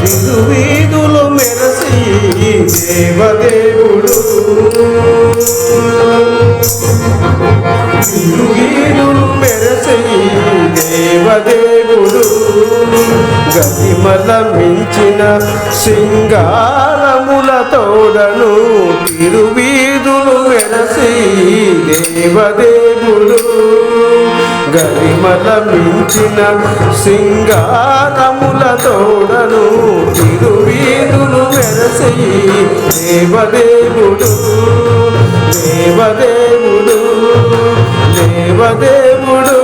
తిరువీధులు మెరసి దేవదేవుడు. తిరువీధులు మెరసి దేవదేవుడు. గతిమల మించిన సింగారములతోడను తిరువీధులు మెరసి దేవదేవుడు. గరిమల మించిన సింగారములతో తిరువీధులు మెరసి దేవదేవుడు దేవదేవుడు దేవదేవుడు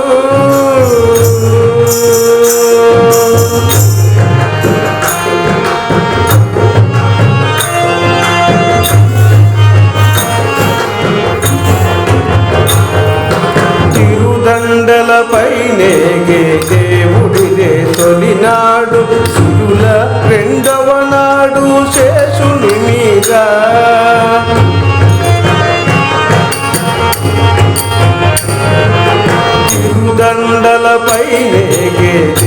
తిరుదండలపైనేగే దేవుడిదే తొలినాడు. నాడు శేషుని మీద. తిరుదండలపైనేగే దేవుడిదే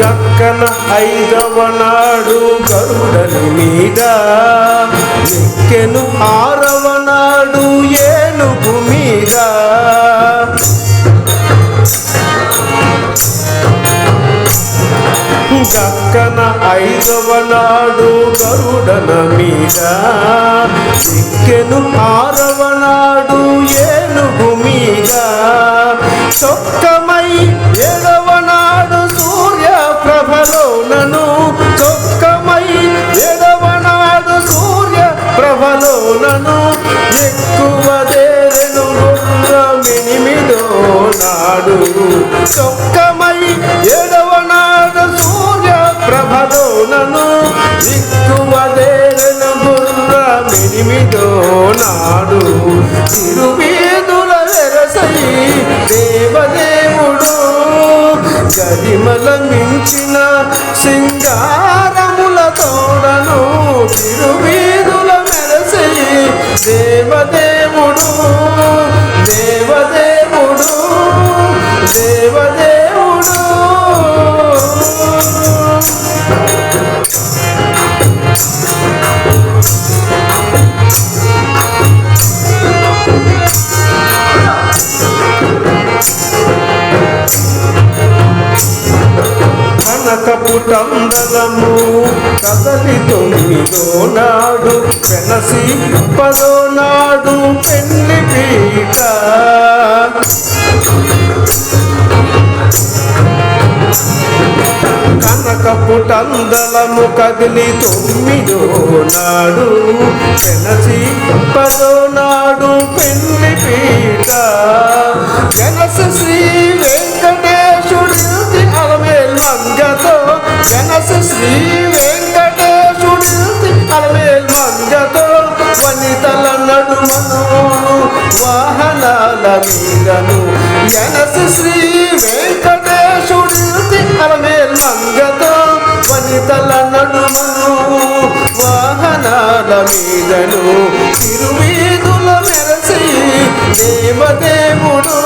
గక్కన ఐదవ నాడు గరుడని మీద ఎక్కెను ఆరవ నాడు ఏనుగు మీద. గక్కన ఐదవ నాడు గరుడన మీద ఎక్కెను ఆరవ నాడు ఏనుగు మీద. చొక్క నాడు తిరువీధుల వెరసై దేవదేవుడు గరిమల మించిన సింగారముల తోడను తిరువీధుల మెరసై దేవదేవుడు కనకపుటందలము కదలి తొమ్మిదో నాడు పెనసి పదో నాడు పెళ్ళి పీట. కనకపుటందలము కదిలి తొమ్మిదో నాడు వెనసి పదో నాడు పెళ్ళి పీట. వెనసి శ్రీ మీదను వెనసి శ్రీ వెంకటేశుడి అలమేల్ మంగతో వనితల నడుమను వాహనాల మీదను తిరువీధుల మెరసి దేవదేవుడు